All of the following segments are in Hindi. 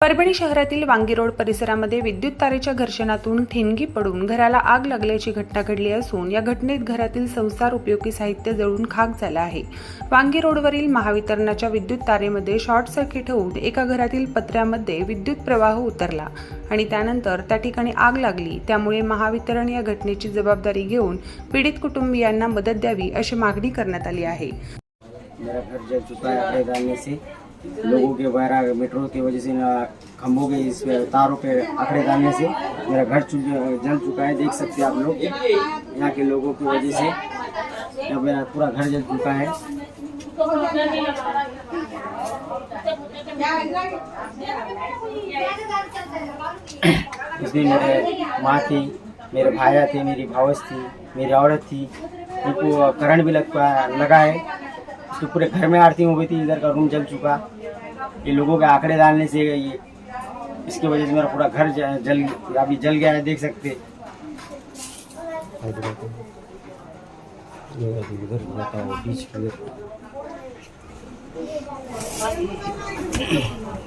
परभणी शहरातील वांगी रोड परिसरामध्ये विद्युत तारेच्या घर्षणातून ठिणगी पडून घराला आग लागल्याची घटना घडली असून या घटनेत घरातील संसार उपयोगी साहित्य जळून खाक झालं आहे. वांगी रोडवरील महावितरणाच्या विद्युत तारेमध्ये शॉर्ट सर्किट होऊन एका घरातील पत्र्यामध्ये विद्युत प्रवाह उतरला आणि त्यानंतर त्या ठिकाणी आग लागली. त्यामुळे महावितरण या घटनेची जबाबदारी घेऊन पीडित कुटुंबियांना मदत द्यावी अशी मागणी करण्यात आली आहे. लोगों के वायरा, मेट्रो की वजह से खम्भों के इस पे, तारों पे आकड़े डालने से मेरा घर जल चुका है, देख सकते हैं आप लोग। यहाँ के लोगों की वजह से मेरा पूरा घर जल चुका है। इसमें मेरे माँ थी, मेरे भाया थे, मेरी भावस थी, मेरी औरत थी, उनको करंट भी लग, लगा है। उसके पूरे घर में आरती हो गई थी, इधर का रूम जल चुका। ये लोगों के आंकड़े डालने से ये, इसकी वजह से मेरा पूरा घर जल, अभी जल गया है, देख सकते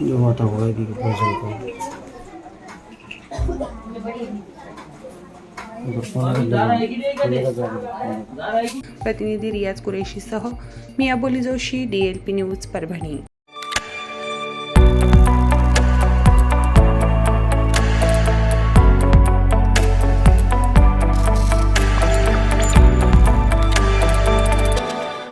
जो माता होगा प्रतिनिधी रियाज कुरेशीसह मी अबोली जोशी डीएलपी न्यूज परभणी.